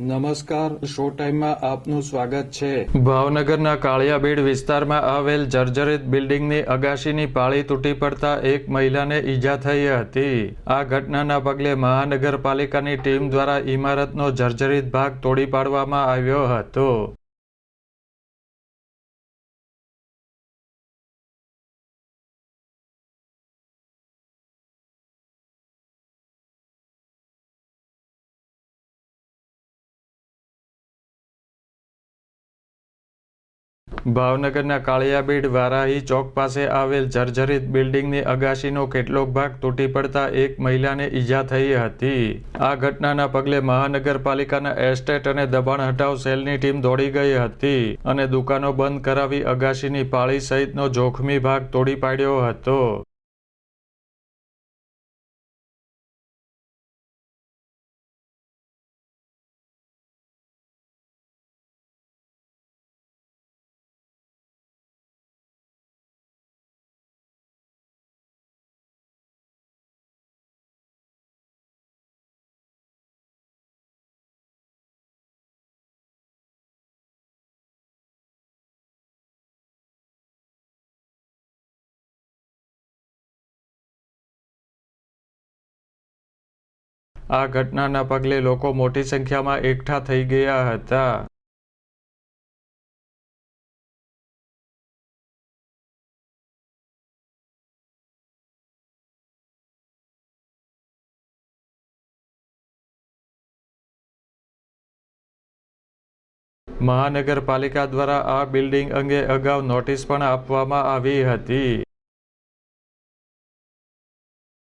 નમસ્કાર, શો ટાઈમમાં આપનું સ્વાગત છે. ભાવનગરના કાળિયાબીડ વિસ્તારમાં આવેલ જર્જરિત બિલ્ડિંગની અગાશીની પાળી તૂટી પડતા એક મહિલાને ઈજા થઈ હતી. આ ઘટનાના પગલે મહાનગરપાલિકાની ટીમ દ્વારા ઇમારતનો જર્જરિત ભાગ તોડી પાડવામાં આવ્યો હતો. ભાવનગરના કાળિયાબીડ વારાહી ચોક પાસે આવેલ જર્જરિત બિલ્ડિંગની અગાશીનો કેટલોક ભાગ તૂટી પડતા એક મહિલાને ઈજા થઈ હતી. આ ઘટનાના પગલે મહાનગરપાલિકાના એસ્ટેટ અને દબાણ હટાવ સેલની ટીમ દોડી ગઈ હતી અને દુકાનો બંધ કરાવી અગાશીની પાળી સહિતનો જોખમી ભાગ તોડી પાડ્યો હતો. આ ઘટનાના પગલે લોકો મોટી સંખ્યામાં એકઠા થઈ ગયા હતા. મહાનગરપાલિકા દ્વારા આ બિલ્ડિંગ અંગે અગાઉ નોટિસ પણ આપવામાં આવી હતી.